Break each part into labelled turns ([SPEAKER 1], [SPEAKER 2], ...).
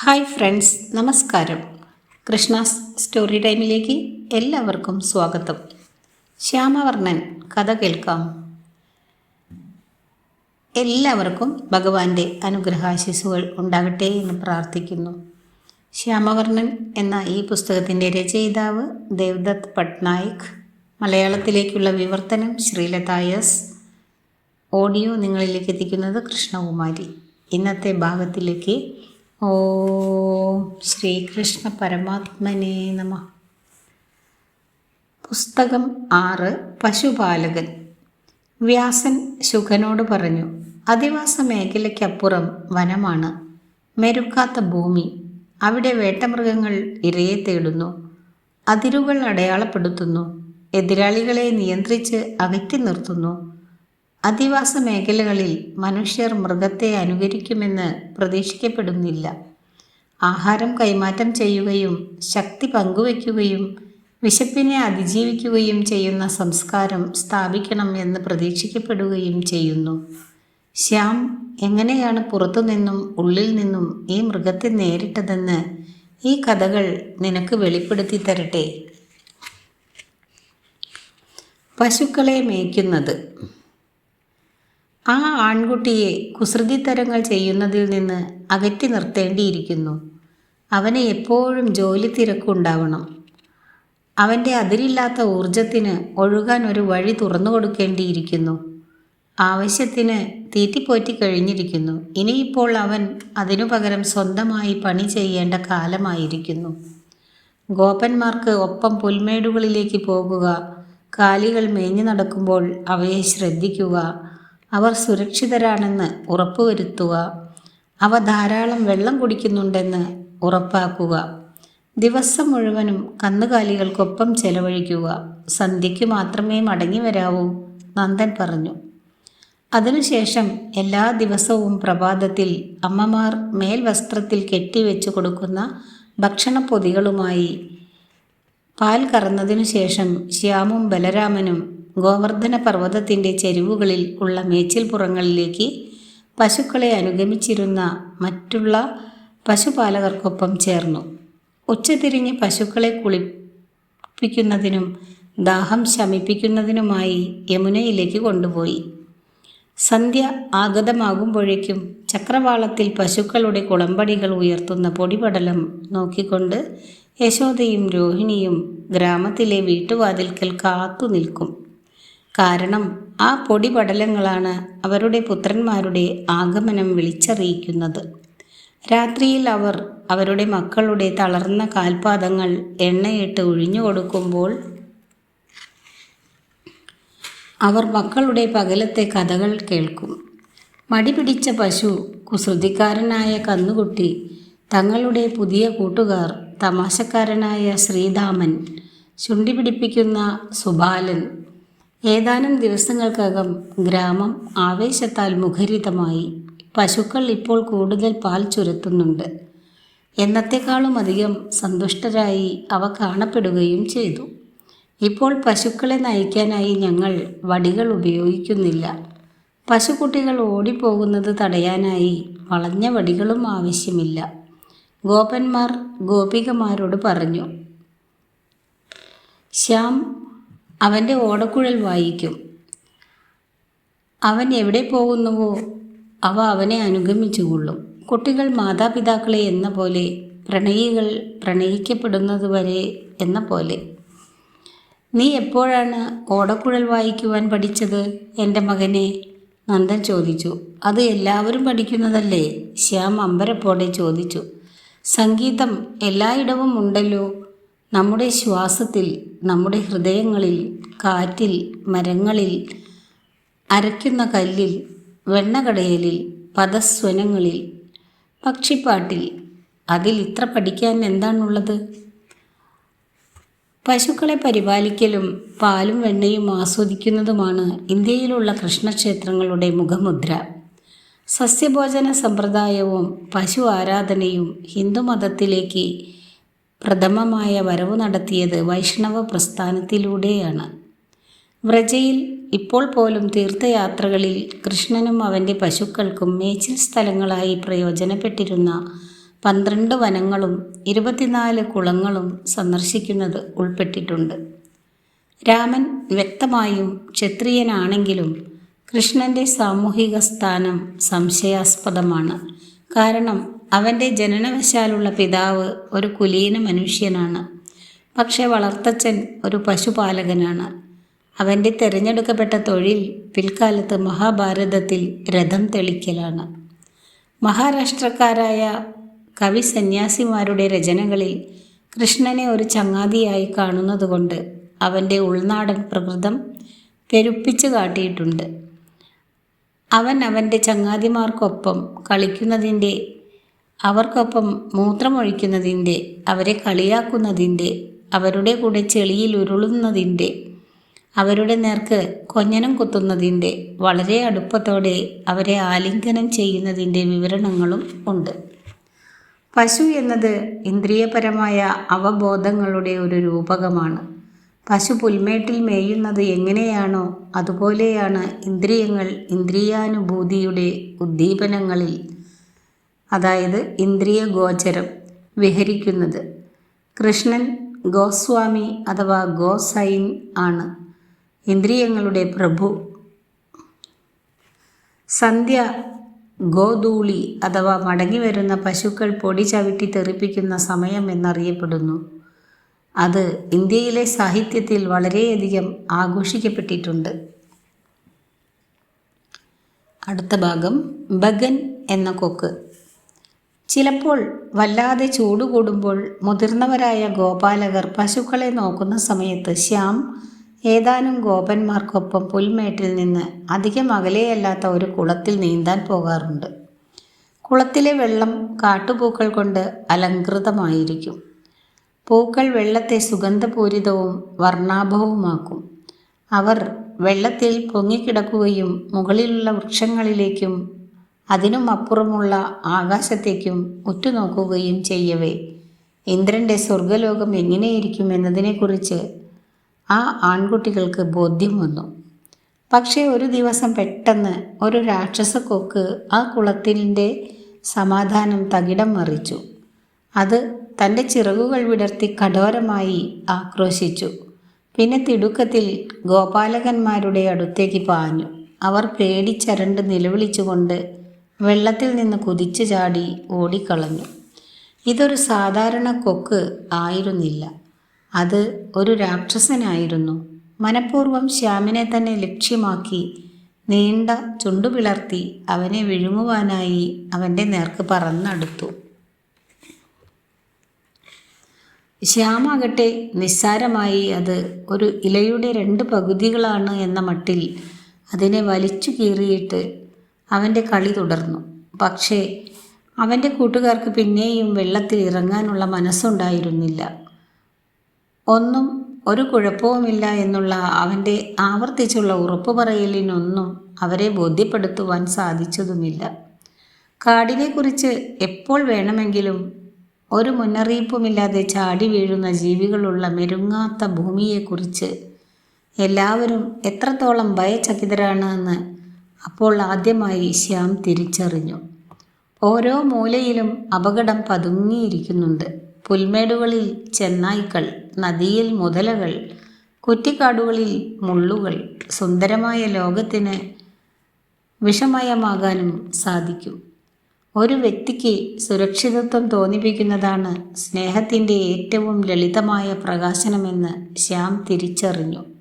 [SPEAKER 1] Hi friends നമസ്കാരം. Krishna's story ടൈമിലേക്ക് എല്ലാവർക്കും സ്വാഗതം. ശ്യാമവർണൻ കഥ കേൾക്കാം. എല്ലാവർക്കും ഭഗവാന്റെ അനുഗ്രഹാശിസുകൾ ഉണ്ടാകട്ടെ എന്ന് പ്രാർത്ഥിക്കുന്നു. ശ്യാമവർണൻ എന്ന ഈ പുസ്തകത്തിന്റെ രചയിതാവ് ദേവ്ദത്ത് പട്നായിക്. മലയാളത്തിലേക്കുള്ള വിവർത്തനം ശ്രീലത എസ് ഓഡിയോ നിങ്ങളിലേക്ക് എത്തിക്കുന്നത് കൃഷ്ണകുമാരി. ഇന്നത്തെ ഭാഗത്തിലേക്ക് ഓം ശ്രീകൃഷ്ണ പരമാത്മനേ നമ. പുസ്തകം ആറ് പശുപാലകൻ. വ്യാസൻ ശുഖനോട് പറഞ്ഞു അധിവാസ മേഖലയ്ക്കപ്പുറം വനമാണ്. മെരുക്കാത്ത ഭൂമി. അവിടെ വേട്ടമൃഗങ്ങൾ ഇരയെ തേടുന്നു. അതിരുകൾ അടയാളപ്പെടുത്തുന്നു. എതിരാളികളെ നിയന്ത്രിച്ച് അകറ്റി നിർത്തുന്നു. അധിവാസ മേഖലകളിൽ മനുഷ്യർ മൃഗത്തെ അനുകരിക്കുമെന്ന് പ്രതീക്ഷിക്കപ്പെടുന്നില്ല. ആഹാരം കൈമാറ്റം ചെയ്യുകയും ശക്തി പങ്കുവയ്ക്കുകയും വിശപ്പിനെ അതിജീവിക്കുകയും ചെയ്യുന്ന സംസ്കാരം സ്ഥാപിക്കണം എന്ന് പ്രതീക്ഷിക്കപ്പെടുകയും ചെയ്യുന്നു. ശ്യാം എങ്ങനെയാണ് പുറത്തുനിന്നും ഉള്ളിൽ നിന്നും ഈ മൃഗത്തെ നേരിട്ടതെന്ന് ഈ കഥകൾ നിനക്ക് വെളിപ്പെടുത്തി തരട്ടെ? പശുക്കളെ മേയ്ക്കുന്നത്. ആ ആൺകുട്ടിയെ കുസൃതിത്തരങ്ങൾ ചെയ്യുന്നതിൽ നിന്ന് അകറ്റി നിർത്തേണ്ടിയിരിക്കുന്നു. അവന് എപ്പോഴും ജോലി തിരക്കുണ്ടാവണം അവന്റെ അതിരില്ലാത്ത ഊർജത്തിന് ഒഴുകാൻ ഒരു വഴി തുറന്നു കൊടുക്കേണ്ടിയിരിക്കുന്നു. ആവശ്യത്തിന് തീറ്റിപ്പോറ്റി കഴിഞ്ഞിരിക്കുന്നു. ഇനിയിപ്പോൾ അവൻ അതിനു പകരം സ്വന്തമായി പണി ചെയ്യേണ്ട കാലമായിരിക്കുന്നു. ഗോപന്മാർക്ക് ഒപ്പം പുൽമേടുകളിലേക്ക് പോകുക കാലികൾ മേഞ്ഞു നടക്കുമ്പോൾ അവയെ ശ്രദ്ധിക്കുക അവർ സുരക്ഷിതരാണെന്ന് ഉറപ്പുവരുത്തുക. അവ ധാരാളം വെള്ളം കുടിക്കുന്നുണ്ടെന്ന് ഉറപ്പാക്കുക. ദിവസം മുഴുവനും കന്നുകാലികൾക്കൊപ്പം ചെലവഴിക്കുക. സന്ധ്യയ്ക്ക് മാത്രമേ മടങ്ങി വരാവൂ നന്ദൻ പറഞ്ഞു. അതിനുശേഷം എല്ലാ ദിവസവും പ്രഭാതത്തിൽ അമ്മമാർ മേൽവസ്ത്രത്തിൽ കെട്ടിവെച്ചു കൊടുക്കുന്ന ഭക്ഷണപ്പൊതികളുമായി പാൽ കറന്നതിനു ശേഷം ശ്യാമും ബലരാമനും ഗോവർദ്ധന പർവതത്തിന്റെ ചെരുവുകളിൽ ഉള്ള മേച്ചിൽപ്പുറങ്ങളിലേക്ക് പശുക്കളെ അനുഗമിച്ചിരുന്ന മറ്റുള്ള പശുപാലകർക്കൊപ്പം ചേർന്നു. ഉച്ചതിരിഞ്ഞ് പശുക്കളെ കുളിപ്പിക്കുന്നതിനും ദാഹം ശമിപ്പിക്കുന്നതിനുമായി യമുനയിലേക്ക് കൊണ്ടുപോയി. സന്ധ്യ ആഗതമാകുമ്പോഴേക്കും ചക്രവാളത്തിൽ പശുക്കളുടെ കുളമ്പടികൾ ഉയർത്തുന്ന പൊടിപടലം നോക്കിക്കൊണ്ട് യശോദയും രോഹിണിയും ഗ്രാമത്തിലെ വീട്ടുവാതിൽക്കൽ കാത്തു നിൽക്കും കാരണം ആ പൊടിപടലങ്ങളാണ് അവരുടെ പുത്രന്മാരുടെ ആഗമനം വിളിച്ചറിയിക്കുന്നത്. രാത്രിയിൽ അവർ അവരുടെ മക്കളുടെ തളർന്ന കാൽപാദങ്ങൾ എണ്ണയിട്ട് ഒഴിഞ്ഞു കൊടുക്കുമ്പോൾ അവർ മക്കളുടെ പകലത്തെ കഥകൾ കേൾക്കും. മടി പിടിച്ച പശു കുസൃതിക്കാരനായ കന്നുകുട്ടി തങ്ങളുടെ പുതിയ കൂട്ടുകാർ തമാശക്കാരനായ ശ്രീധാമൻ ചുണ്ടിപിടിപ്പിക്കുന്ന സുബാലൻ ഏതാനും ദിവസങ്ങൾക്കകം ഗ്രാമം ആവേശത്താൽ മുഖരിതമായി. പശുക്കൾ ഇപ്പോൾ കൂടുതൽ പാൽ ചുരത്തുന്നുണ്ട്. എന്നത്തെക്കാളും അധികം സന്തുഷ്ടരായി അവ കാണപ്പെടുകയും ചെയ്തു. ഇപ്പോൾ പശുക്കളെ നയിക്കാനായി ഞങ്ങൾ വടികൾ ഉപയോഗിക്കുന്നില്ല. പശുക്കുട്ടികൾ ഓടിപ്പോകുന്നത് തടയാനായി വളഞ്ഞ വടികളും ആവശ്യമില്ല. ഗോപന്മാർ ഗോപികമാരോട് പറഞ്ഞു ശ്യാം അവന്റെ ഓടക്കുഴൽ വായിക്കും. അവൻ എവിടെ പോകുന്നുവോ അവ അവനെ അനുഗമിച്ചുകൊള്ളും കുട്ടികൾ മാതാപിതാക്കളെ എന്ന പോലെ പ്രണയികൾ പ്രണയിക്കപ്പെടുന്നതുവരെ എന്ന പോലെ. നീ എപ്പോഴാണ് ഓടക്കുഴൽ വായിക്കുവാൻ പഠിച്ചത്? എന്റെ മകനെ നന്ദൻ ചോദിച്ചു. അത് എല്ലാവരും പഠിക്കുന്നതല്ലേ? ശ്യാം അമ്പരപ്പോടെ ചോദിച്ചു. സംഗീതം എല്ലായിടവും ഉണ്ടല്ലോ. നമ്മുടെ ശ്വാസത്തിൽ നമ്മുടെ ഹൃദയങ്ങളിൽ കാറ്റിൽ മരങ്ങളിൽ അരയ്ക്കുന്ന കല്ലിൽ വെണ്ണകടയലിൽ പദസ്വനങ്ങളിൽ പക്ഷിപ്പാട്ടിൽ. അതിൽ ഇത്ര പഠിക്കാൻ എന്താണുള്ളത്? പശുക്കളെ പരിപാലിക്കലും പാലും വെണ്ണയും ആസ്വദിക്കുന്നതുമാണ് ഇന്ത്യയിലുള്ള കൃഷ്ണക്ഷേത്രങ്ങളുടെ മുഖമുദ്ര. സസ്യഭോജന സമ്പ്രദായവും പശു ആരാധനയും ഹിന്ദുമതത്തിലേക്ക് പ്രഥമമായ വരവ് നടത്തിയത് വൈഷ്ണവ പ്രസ്ഥാനത്തിലൂടെയാണ്. വ്രജയിൽ ഇപ്പോൾ പോലും തീർത്ഥയാത്രകളിൽ കൃഷ്ണനും അവന്റെ പശുക്കൾക്കും മേച്ചിൽ സ്ഥലങ്ങളായി പ്രയോജനപ്പെട്ടിരുന്ന പന്ത്രണ്ട് വനങ്ങളും ഇരുപത്തിനാല് കുളങ്ങളും സന്ദർശിക്കുന്നത് ഉൾപ്പെട്ടിട്ടുണ്ട്. രാമൻ വ്യക്തമായും ക്ഷത്രിയനാണെങ്കിലും കൃഷ്ണന്റെ സാമൂഹിക സ്ഥാനം സംശയാസ്പദമാണ്. കാരണം അവന്റെ ജനനവശാലുള്ള പിതാവ് ഒരു കുലീന മനുഷ്യനാണ്. പക്ഷേ വളർത്തച്ഛൻ ഒരു പശുപാലകനാണ്. അവന്റെ തിരഞ്ഞെടുക്കപ്പെട്ട തൊഴിൽ പിൽക്കാലത്ത് മഹാഭാരതത്തിൽ രഥം തെളിക്കലാണ്. മഹാരാഷ്ട്രക്കാരായ കവി സന്യാസിമാരുടെ രചനകളിൽ കൃഷ്ണനെ ഒരു ചങ്ങാതിയായി കാണുന്നതുകൊണ്ട് അവന്റെ ഉൾനാടൻ പ്രകൃതം പെരുപ്പിച്ചു കാട്ടിയിട്ടുണ്ട്. അവൻ അവന്റെ ചങ്ങാതിമാർക്കൊപ്പം കളിക്കുന്നതിന്റെ അവർക്കൊപ്പം മൂത്രമൊഴിക്കുന്നതിന്റെ അവരെ കളിയാക്കുന്നതിന്റെ അവരുടെ കൂടെ ചെളിയിൽ ഉരുളുന്നതിന്റെ അവരുടെ നേർക്ക് കൊഞ്ഞനം കുത്തുന്നതിന്റെ വളരെ അടുപ്പത്തോടെ അവരെ ആലിംഗനം ചെയ്യുന്നതിന്റെ വിവരണങ്ങളും ഉണ്ട്. പശു എന്നത് ഇന്ദ്രിയപരമായ അവബോധങ്ങളുടെ ഒരു രൂപകമാണ്. പശു പുൽമേട്ടിൽ മേയുന്നത് എങ്ങനെയാണോ അതുപോലെയാണ് ഇന്ദ്രിയങ്ങൾ ഇന്ദ്രിയാനുഭൂതിയുടെ ഉദ്ദീപനങ്ങളിൽ അതായത് ഇന്ദ്രിയ ഗോചരം വിഹരിക്കുന്നത്. കൃഷ്ണൻ ഗോസ്വാമി അഥവാ ഗോസൈൻ ആണ്. ഇന്ദ്രിയങ്ങളുടെ പ്രഭു. സന്ധ്യ ഗോധൂളി അഥവാ മടങ്ങി വരുന്ന പശുക്കൾ പൊടി ചവിട്ടി തെറിപ്പിക്കുന്ന സമയം എന്നറിയപ്പെടുന്നു. അത് ഇന്ത്യയിലെ സാഹിത്യത്തിൽ വളരെയധികം ആഘോഷിക്കപ്പെട്ടിട്ടുണ്ട്. അടുത്ത ഭാഗം ബഗൻ എന്ന കൊക്ക്. ചിലപ്പോൾ വല്ലാതെ ചൂട് കൂടുമ്പോൾ മുതിർന്നവരായ ഗോപാലകർ പശുക്കളെ നോക്കുന്ന സമയത്ത് ശ്യാം ഏതാനും ഗോപന്മാർക്കൊപ്പം പുൽമേട്ടിൽ നിന്ന് അധികം അകലെയല്ലാത്ത ഒരു കുളത്തിൽ നീന്താൻ പോകാറുണ്ട്. കുളത്തിലെ വെള്ളം കാട്ടുപൂക്കൾ കൊണ്ട് അലങ്കൃതമായിരിക്കും പൂക്കൾ വെള്ളത്തെ സുഗന്ധപൂരിതവും വർണാഭവുമാക്കും. അവർ വെള്ളത്തിൽ പൊങ്ങിക്കിടക്കുകയും മുകളിലുള്ള വൃക്ഷങ്ങളിലേക്കും അതിനും അപ്പുറമുള്ള ആകാശത്തേക്കും ഉറ്റുനോക്കുകയും ചെയ്യവേ. ഇന്ദ്രന്റെ സ്വർഗലോകം എങ്ങനെയിരിക്കും എന്നതിനെക്കുറിച്ച് ആ ആൺകുട്ടികൾക്ക് ബോധ്യം വന്നു. പക്ഷേ ഒരു ദിവസം പെട്ടെന്ന് ഒരു രാക്ഷസക്കൊക്ക് ആ കുളത്തിന്റെ സമാധാനം തകിടം മറിച്ചു. അത് തന്റെ ചിറകുകൾ വിടർത്തി കഠോരമായി ആക്രോശിച്ചു. പിന്നെ തിടുക്കത്തിൽ ഗോപാലകന്മാരുടെ അടുത്തേക്ക് പാഞ്ഞു. അവർ പേടിച്ചരണ്ട് നിലവിളിച്ചുകൊണ്ട് വെള്ളത്തിൽ നിന്ന് കുതിച്ചു ചാടി ഓടിക്കളഞ്ഞു. ഇതൊരു സാധാരണ കൊക്ക് ആയിരുന്നില്ല. അത് ഒരു രാക്ഷസനായിരുന്നു. മനഃപൂർവം ശ്യാമിനെ തന്നെ ലക്ഷ്യമാക്കി നീണ്ട ചുണ്ടുപിളർത്തി അവനെ വിഴുങ്ങുവാനായി അവന്റെ നേർക്ക് പറന്നടുത്തു. ശ്യാമാകട്ടെ നിസ്സാരമായി അത് ഒരു ഇലയുടെ രണ്ട് പകുതികളാണ് എന്ന മട്ടിൽ അതിനെ വലിച്ചു കീറിയിട്ട് അവന്റെ കളി തുടർന്നു. പക്ഷേ അവന്റെ കൂട്ടുകാർക്ക് പിന്നെയും വെള്ളത്തിൽ ഇറങ്ങാനുള്ള മനസ്സുണ്ടായിരുന്നില്ല. ഒന്നും ഒരു കുഴപ്പവുമില്ല എന്നുള്ള അവന്റെ ആവർത്തിച്ചുള്ള ഉറപ്പു പറയലിനൊന്നും അവരെ ബോധ്യപ്പെടുത്തുവാൻ സാധിച്ചതുമില്ല. കാടിനെക്കുറിച്ച് എപ്പോൾ വേണമെങ്കിലും ഒരു മുന്നറിയിപ്പുമില്ലാതെ ചാടി വീഴുന്ന ജീവികളുള്ള മെരുങ്ങാത്ത ഭൂമിയെക്കുറിച്ച് എല്ലാവരും എത്രത്തോളം ഭയചകിതരാണ് എന്ന് അപ്പോൾ ആദ്യമായി ശ്യാം തിരിച്ചറിഞ്ഞു. ഓരോ മൂലയിലും അപകടം പതുങ്ങിയിരിക്കുന്നുണ്ട്. പുൽമേടുകളിൽ ചെന്നായ്ക്കൾ നദിയിൽ മുതലകൾ കുറ്റിക്കാടുകളിൽ മുള്ളുകൾ സുന്ദരമായ ലോകത്തിന് വിഷമയമാകാനും സാധിക്കും. ഒരു വ്യക്തിക്ക് സുരക്ഷിതത്വം തോന്നിപ്പിക്കുന്നതാണ് സ്നേഹത്തിന്റെ ഏറ്റവും ലളിതമായ പ്രകാശനമെന്ന് ശ്യാം തിരിച്ചറിഞ്ഞു.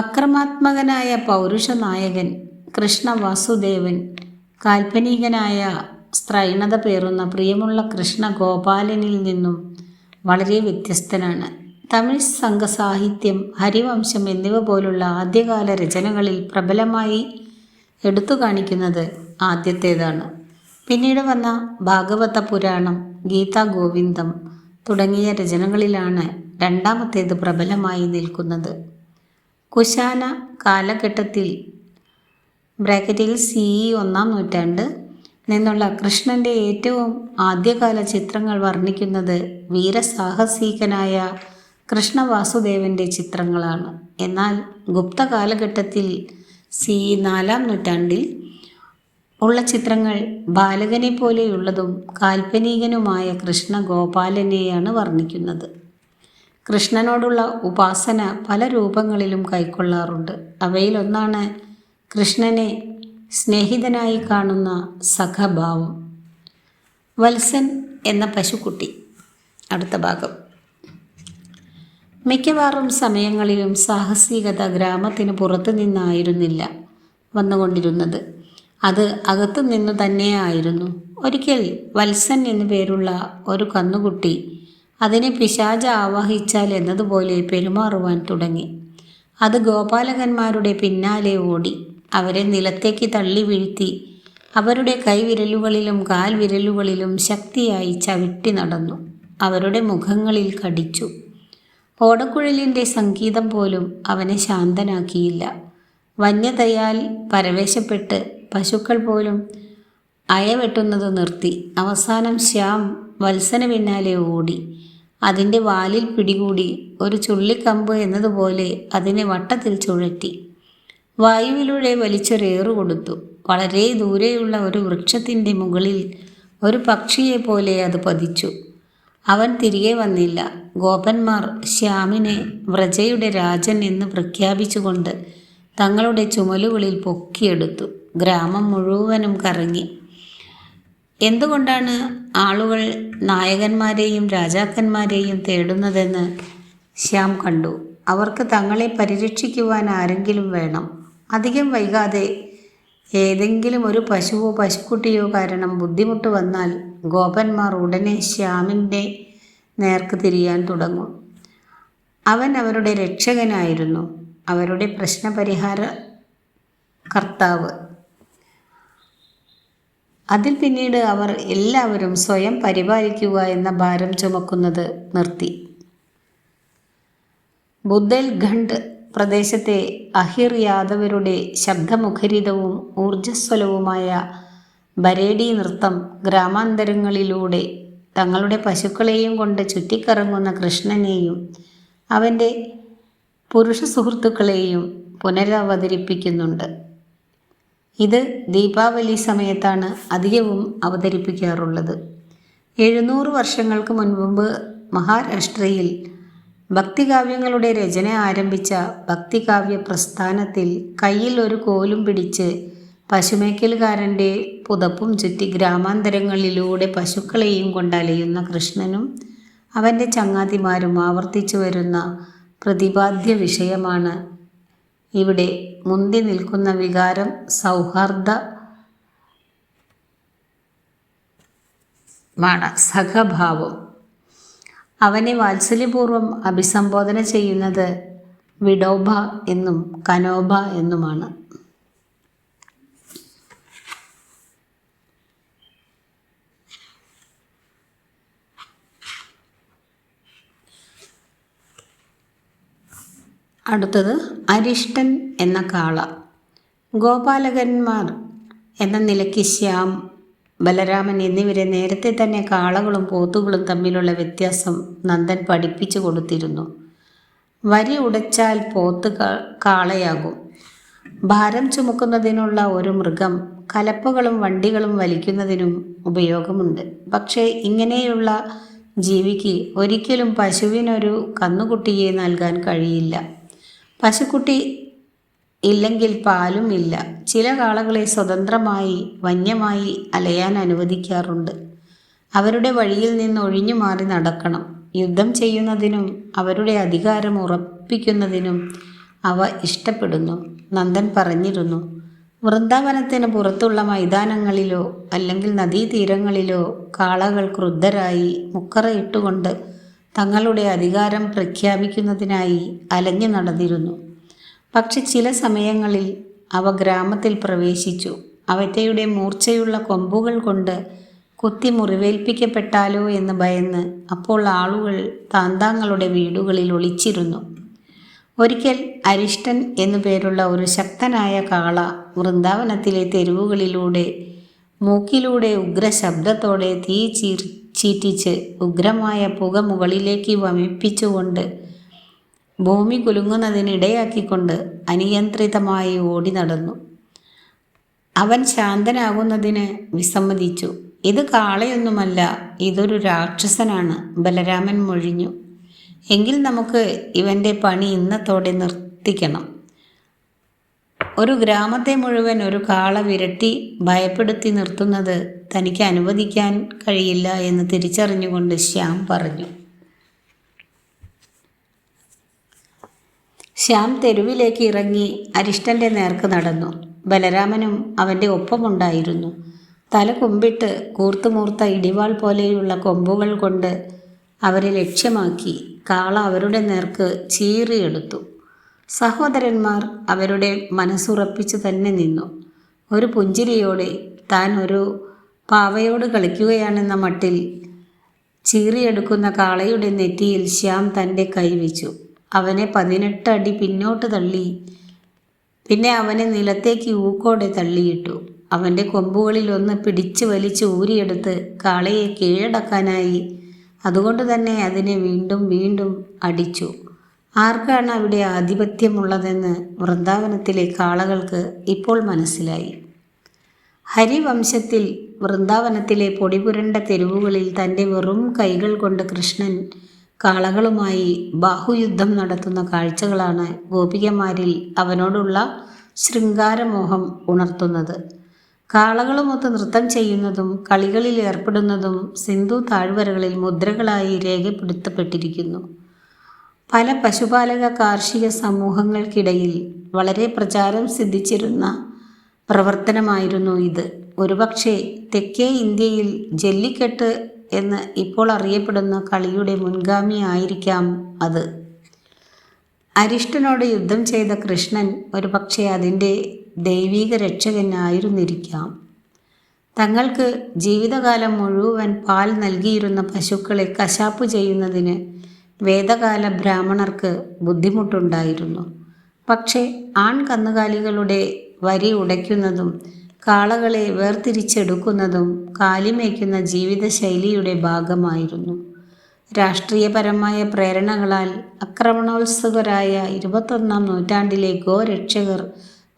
[SPEAKER 1] അക്രമാത്മകനായ പൗരുഷ നായകൻ കൃഷ്ണ വാസുദേവൻ കാൽപ്പനികനായ സ്ത്രൈണത പേറുന്ന പ്രിയമുള്ള കൃഷ്ണ ഗോപാലനിൽ നിന്നും വളരെ വ്യത്യസ്തനാണ്. തമിഴ് സംഘസാഹിത്യം ഹരിവംശം എന്നിവ പോലുള്ള ആദ്യകാല രചനകളിൽ പ്രബലമായി എടുത്തു കാണിക്കുന്നത് ആദ്യത്തേതാണ്. പിന്നീട് വന്ന ഭാഗവത പുരാണം ഗീതാ ഗോവിന്ദം തുടങ്ങിയ രചനകളിലാണ് രണ്ടാമത്തേത് പ്രബലമായി നിൽക്കുന്നത്. കുശാന കാലഘട്ടത്തിൽ ബ്രാക്കറ്റിൽ സി ഒന്നാം നൂറ്റാണ്ട് നിന്നുള്ള കൃഷ്ണന്റെ ഏറ്റവും ആദ്യകാല ചിത്രങ്ങൾ വർണിക്കുന്നത് വീരസാഹസികനായ കൃഷ്ണവാസുദേവന്റെ ചിത്രങ്ങളാണ്. എന്നാൽ ഗുപ്ത കാലഘട്ടത്തിൽ സി നാലാം നൂറ്റാണ്ടിൽ ഉള്ള ചിത്രങ്ങൾ ബാലകനെ പോലെയുള്ളതും കാൽപ്പനികനുമായ കൃഷ്ണഗോപാലനെയാണ് വർണിക്കുന്നത്. കൃഷ്ണനോടുള്ള ഉപാസന പല രൂപങ്ങളിലും കൈക്കൊള്ളാറുണ്ട്. അവയിലൊന്നാണ് കൃഷ്ണനെ സ്നേഹിതനായി കാണുന്ന സഖഭാവം. വത്സൻ എന്ന പശുക്കുട്ടി. അടുത്ത ഭാഗം. മിക്കവാറും സമയങ്ങളിലും സാഹസികത ഗ്രാമത്തിന് പുറത്തു നിന്നായിരുന്നില്ല വന്നുകൊണ്ടിരുന്നത്. അത് അകത്തു നിന്നു തന്നെയായിരുന്നു. ഒരിക്കൽ വത്സൻ എന്നു പേരുള്ള ഒരു കന്നുകുട്ടി അതിനെ പിശാച ആവാഹിച്ചാൽ എന്നതുപോലെ പെരുമാറുവാൻ തുടങ്ങി. അത് ഗോപാലകന്മാരുടെ പിന്നാലെ ഓടി. അവരെ നിലത്തേക്ക് തള്ളി വീഴ്ത്തി. അവരുടെ കൈവിരലുകളിലും കാൽവിരലുകളിലും ശക്തിയായി ചവിട്ടി നടന്നു. അവരുടെ മുഖങ്ങളിൽ കടിച്ചു. ഓടക്കുഴലിന്റെ സംഗീതം പോലും അവനെ ശാന്തനാക്കിയില്ല. വന്യതയാൽ പരവേശപ്പെട്ട് പശുക്കൾ പോലും അയവെട്ടുന്നത് നിർത്തി. അവസാനം ശ്യാം വത്സന പിന്നാലെ ഓടി. അതിന്റെ വാലിൽ പിടികൂടി ഒരു ചുള്ളിക്കമ്പ് എന്നതുപോലെ അതിനെ വട്ടത്തിൽ ചുഴറ്റി. വായുവിലൂടെ വലിച്ചൊരേറു കൊടുത്തു. വളരെ ദൂരെയുള്ള ഒരു വൃക്ഷത്തിന്റെ മുകളിൽ ഒരു പക്ഷിയെ പോലെ അത് പതിച്ചു. അവൻ തിരികെ വന്നില്ല. ഗോപന്മാർ ശ്യാമിനെ വ്രജയുടെ രാജൻ എന്ന് പ്രഖ്യാപിച്ചുകൊണ്ട് തങ്ങളുടെ ചുമലുകളിൽ പൊക്കിയെടുത്തു. ഗ്രാമം മുഴുവനും കറങ്ങി. എന്തുകൊണ്ടാണ് ആളുകൾ നായകന്മാരെയും രാജാക്കന്മാരെയും തേടുന്നതെന്ന് ശ്യാം കണ്ടു. അവർക്ക് തങ്ങളെ പരിരക്ഷിക്കുവാൻ ആരെങ്കിലും വേണം. അധികം വൈകാതെ ഏതെങ്കിലും ഒരു പശുവോ പശുക്കുട്ടിയോ കാരണം ബുദ്ധിമുട്ട് വന്നാൽ ഗോപന്മാർ ഉടനെ ശ്യാമിന്റെ നേർക്ക് തിരിയാൻ തുടങ്ങും. അവൻ അവരുടെ രക്ഷകനായിരുന്നു. അവരുടെ പ്രശ്നപരിഹാര കർത്താവ് അതിൽ പിന്നീട് അവർ എല്ലാവരും സ്വയം പരിപാലിക്കുക എന്ന ഭാരം ചുമക്കുന്നത് നിർത്തി. ബുദ്ദേൽഖണ്ഡ് പ്രദേശത്തെ അഹിർ യാദവരുടെ ശബ്ദമുഖരിതവും ഊർജസ്വലവുമായ ബരേഡി നൃത്തം ഗ്രാമാന്തരങ്ങളിലൂടെ തങ്ങളുടെ പശുക്കളെയും കൊണ്ട് ചുറ്റിക്കറങ്ങുന്ന കൃഷ്ണനെയും അവന്റെ പുരുഷ സുഹൃത്തുക്കളെയും പുനരവതരിപ്പിക്കുന്നുണ്ട്. ഇത് ദീപാവലി സമയത്താണ് അധികവും അവതരിപ്പിക്കാറുള്ളത്. എഴുന്നൂറ് വർഷങ്ങൾക്ക് മുൻപ് മഹാരാഷ്ട്രയിൽ ഭക്തികാവ്യങ്ങളുടെ രചന ആരംഭിച്ച ഭക്തികാവ്യ പ്രസ്ഥാനത്തിൽ കയ്യിൽ ഒരു കോലും പിടിച്ച് പശുമേക്കലുകാരന്റെ പുതപ്പും ചുറ്റി ഗ്രാമാന്തരങ്ങളിലൂടെ പശുക്കളെയും കൊണ്ടലയുന്ന കൃഷ്ണനും അവന്റെ ചങ്ങാതിമാരും ആവർത്തിച്ചു വരുന്ന പ്രതിപാദ്യ വിഷയമാണ് ഇവിടെ മുന്തി നിൽക്കുന്ന വികാരം സൗഹാർദ്ദ മാണ് സഹഭാവം. അവനെ വാത്സല്യപൂർവം അഭിസംബോധന ചെയ്യുന്നത് വിഡോബ എന്നും കനോബ എന്നുമാണ്. അടുത്തത് അരിഷ്ടൻ എന്ന കാള. ഗോപാലകന്മാർ എന്ന നിലയ്ക്ക് ശ്യാം ബലരാമൻ എന്നിവരെ നേരത്തെ തന്നെ കാളകളും പോത്തുകളും തമ്മിലുള്ള വ്യത്യാസം നന്ദൻ പഠിപ്പിച്ചു കൊടുത്തിരുന്നു. വരി ഉടച്ചാൽ പോത്ത് കാളയാകും. ഭാരം ചുമക്കുന്നതിനുള്ള ഒരു മൃഗം കലപ്പകളും വണ്ടികളും വലിക്കുന്നതിനും ഉപയോഗമുണ്ട്. പക്ഷേ ഇങ്ങനെയുള്ള ജീവിക്ക് ഒരിക്കലും പശുവിനൊരു കന്നുകുട്ടിയെ നൽകാൻ കഴിയില്ല. പശുക്കുട്ടി ഇല്ലെങ്കിൽ പാലും ഇല്ല. ചില കാളകളെ സ്വതന്ത്രമായി വന്യമായി അലയാൻ അനുവദിക്കാറുണ്ട്. അവരുടെ വഴിയിൽ നിന്ന് ഒഴിഞ്ഞു മാറി നടക്കണം. യുദ്ധം ചെയ്യുന്നതിനും അവരുടെ അധികാരം ഉറപ്പിക്കുന്നതിനും അവ ഇഷ്ടപ്പെടുന്നു. നന്ദൻ പറഞ്ഞിരുന്നു. വൃന്ദാവനത്തിന് പുറത്തുള്ള മൈതാനങ്ങളിലോ അല്ലെങ്കിൽ നദീതീരങ്ങളിലോ കാളകൾ ക്രുദ്ധരായി മുക്കറയിട്ടുകൊണ്ട് തങ്ങളുടെ അധികാരം പ്രഖ്യാപിക്കുന്നതിനായി അലഞ്ഞു നടന്നിരുന്നു. പക്ഷെ ചില സമയങ്ങളിൽ അവ ഗ്രാമത്തിൽ പ്രവേശിച്ചു. അവറ്റയുടെ മൂർച്ചയുള്ള കൊമ്പുകൾ കൊണ്ട് കുത്തി മുറിവേൽപ്പിക്കപ്പെട്ടാലോ എന്ന് ഭയന്ന് അപ്പോൾ ആളുകൾ താന്താങ്ങളുടെ വീടുകളിൽ ഒളിച്ചിരുന്നു. ഒരിക്കൽ അരിഷ്ടൻ എന്നു പേരുള്ള ഒരു ശക്തനായ കാള വൃന്ദാവനത്തിലെ തെരുവുകളിലൂടെ മൂക്കിലൂടെ ഉഗ്രശബ്ദത്തോടെ തീ ചീർ ചീറ്റിച്ച് ഉഗ്രമായ പുക മുകളിലേക്ക് വമിപ്പിച്ചുകൊണ്ട് ഭൂമി കുലുങ്ങുന്നതിനിടയാക്കിക്കൊണ്ട് അനിയന്ത്രിതമായി ഓടി നടന്നു. അവൻ ശാന്തനാകുന്നതിന് വിസമ്മതിച്ചു. ഇത് കാളയൊന്നുമല്ല ഇതൊരു രാക്ഷസനാണ് ബലരാമൻ മൊഴിഞ്ഞു. എങ്കിൽ നമുക്ക് ഇവന്റെ പണി ഇന്നത്തോടെ നിർത്തിക്കണം. ഒരു ഗ്രാമത്തെ മുഴുവൻ ഒരു കാള വിരട്ടി ഭയപ്പെടുത്തി നിർത്തുന്നത് തനിക്ക് അനുവദിക്കാൻ കഴിയില്ല എന്ന് തിരിച്ചറിഞ്ഞുകൊണ്ട് ശ്യാം പറഞ്ഞു. ശ്യാം തെരുവിലേക്ക് ഇറങ്ങി അരിഷ്ടന്റെ നേർക്ക് നടന്നു. ബലരാമനും അവന്റെ ഒപ്പമുണ്ടായിരുന്നു. തല കുമ്പിട്ട് കൂർത്തുമൂർത്ത ഇടിവാൾ പോലെയുള്ള കൊമ്പുകൾ കൊണ്ട് അവരെ ലക്ഷ്യമാക്കി കാള അവരുടെ നേർക്ക് ചീറിയെടുത്തു. സഹോദരന്മാർ അവരുടെ മനസ്സുറപ്പിച്ചു തന്നെ നിന്നു. ഒരു പുഞ്ചിരിയോടെ താൻ ഒരു പാവയോട് കളിക്കുകയാണെന്ന മട്ടിൽ ചീറിയെടുക്കുന്ന കാളയുടെ നെറ്റിയിൽ ശ്യാം തന്റെ കൈവച്ചു അവനെ പതിനെട്ട് അടി പിന്നോട്ട് തള്ളി പിന്നെ അവനെ നിലത്തേക്ക് ഊക്കോടെ തള്ളിയിട്ടു. അവന്റെ കൊമ്പുകളിലൊന്ന് പിടിച്ചു വലിച്ച് ഊരിയെടുത്ത് കാളയെ കീഴടക്കാനായി അതുകൊണ്ട് തന്നെ അതിനെ വീണ്ടും വീണ്ടും അടിച്ചു. ആർക്കാണ് അവിടെ ആധിപത്യമുള്ളതെന്ന് വൃന്ദാവനത്തിലെ കാളകൾക്ക് ഇപ്പോൾ മനസ്സിലായി. ഹരിവംശത്തിൽ വൃന്ദാവനത്തിലെ പൊടിപുരണ്ട തെരുവുകളിൽ തന്റെ വെറും കൈകൾ കൊണ്ട് കൃഷ്ണൻ കാളകളുമായി ബാഹുയുദ്ധം നടത്തുന്ന കാഴ്ചകളാണ് ഗോപികമാരിൽ അവനോടുള്ള ശൃംഗാരമോഹം ഉണർത്തുന്നത്. കാളകളുമൊത്ത് നൃത്തം ചെയ്യുന്നതും കളികളിൽ ഏർപ്പെടുന്നതും സിന്ധു താഴ്വരകളിൽ മുദ്രകളായി രേഖപ്പെടുത്തപ്പെട്ടിരിക്കുന്നു. പല പശുപാലക കാർഷിക സമൂഹങ്ങൾക്കിടയിൽ വളരെ പ്രചാരം സിദ്ധിച്ചിരുന്ന പ്രവർത്തനമായിരുന്നു ഇത്. ഒരുപക്ഷെ തെക്കേ ഇന്ത്യയിൽ ജല്ലിക്കെട്ട് എന്ന് ഇപ്പോൾ അറിയപ്പെടുന്ന കളിയുടെ മുൻഗാമി ആയിരിക്കാം അത്. അരിഷ്ടനോട് യുദ്ധം ചെയ്ത കൃഷ്ണൻ ഒരുപക്ഷെ അതിന്റെ ദൈവീക രക്ഷകനായിരുന്നിരിക്കാം. തങ്ങൾക്ക് ജീവിതകാലം മുഴുവൻ പാൽ നൽകിയിരുന്ന പശുക്കളെ കശാപ്പ് ചെയ്യുന്നതിന് വേദകാല ബ്രാഹ്മണർക്ക് ബുദ്ധിമുട്ടുണ്ടായിരുന്നു. പക്ഷേ ആൺ കന്നുകാലികളുടെ വരി ഉടയ്ക്കുന്നതും കാളകളെ വേർതിരിച്ചെടുക്കുന്നതും കാലിമേയ്ക്കുന്ന ജീവിതശൈലിയുടെ ഭാഗമായിരുന്നു. രാഷ്ട്രീയപരമായ പ്രേരണകളാൽ ആക്രമണോത്സുകരായ ഇരുപത്തൊന്നാം നൂറ്റാണ്ടിലെ ഗോരക്ഷകർ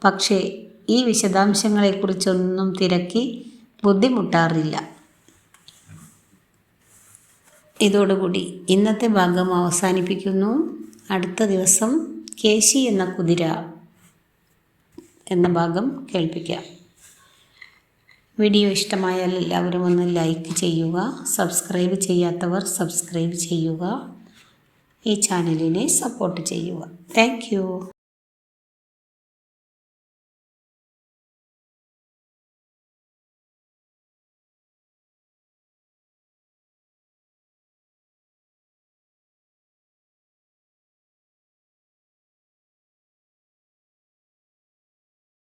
[SPEAKER 1] പക്ഷേ ഈ വിശദാംശങ്ങളെക്കുറിച്ചൊന്നും തിരക്കി ബുദ്ധിമുട്ടാറില്ല. ഇതോടുകൂടി ഇന്നത്തെ ഭാഗം അവസാനിപ്പിക്കുന്നു. അടുത്ത ദിവസം കേശി എന്ന കുതിര എന്ന ഭാഗം കേൾപ്പിക്കാം. വീഡിയോ ഇഷ്ടമായാൽ എല്ലാവരും ഒന്ന് ലൈക്ക് ചെയ്യുക സബ്സ്ക്രൈബ് ചെയ്യാത്തവർ സബ്സ്ക്രൈബ് ചെയ്യുക ഈ ചാനലിനെ സപ്പോർട്ട് ചെയ്യുക. താങ്ക്